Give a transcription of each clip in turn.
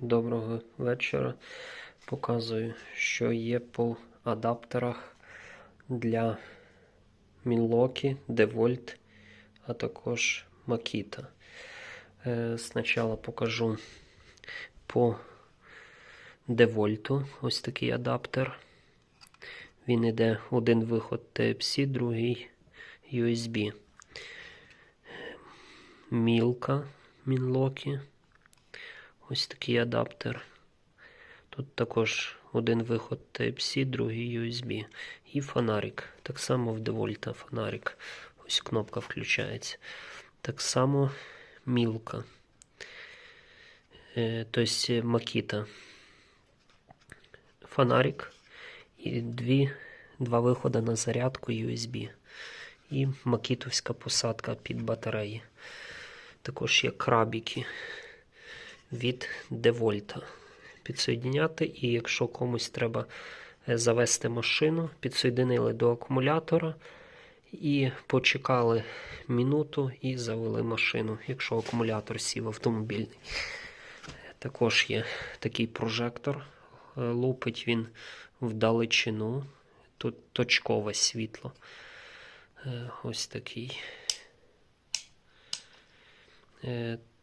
Доброго вечора. Показую, що є по адаптерах для Milwaukee, DeWalt, а також Makita. Е, Спочатку покажу по DeWalt. Ось такий адаптер. Він іде один виход Type-C, другий USB. Мілка Мінлокі. Ось такий адаптер. Тут також один виход Type-C, другий USB. І фонарик. Так само в DeWalt фонарик. Ось кнопка включається. Так само мілка. Е, тобто Makita. Фонарик і дві, два виходи на зарядку USB. І макітовська посадка під батареї. Також є крабіки від Девольта. Підсоєдняти, і якщо комусь треба е, завести машину, підсоєдинили до акумулятора і почекали минуту і завели машину, якщо акумулятор сів автомобільний. Також є такий прожектор. Е, Лупить він вдалечину. Тут точкове світло. Е, Ось такий.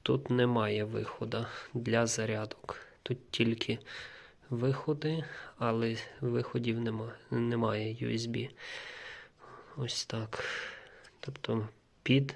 Тут немає виходу для зарядок. Тут тільки виходи, але виходів немає, немає USB. Ось так. Тобто під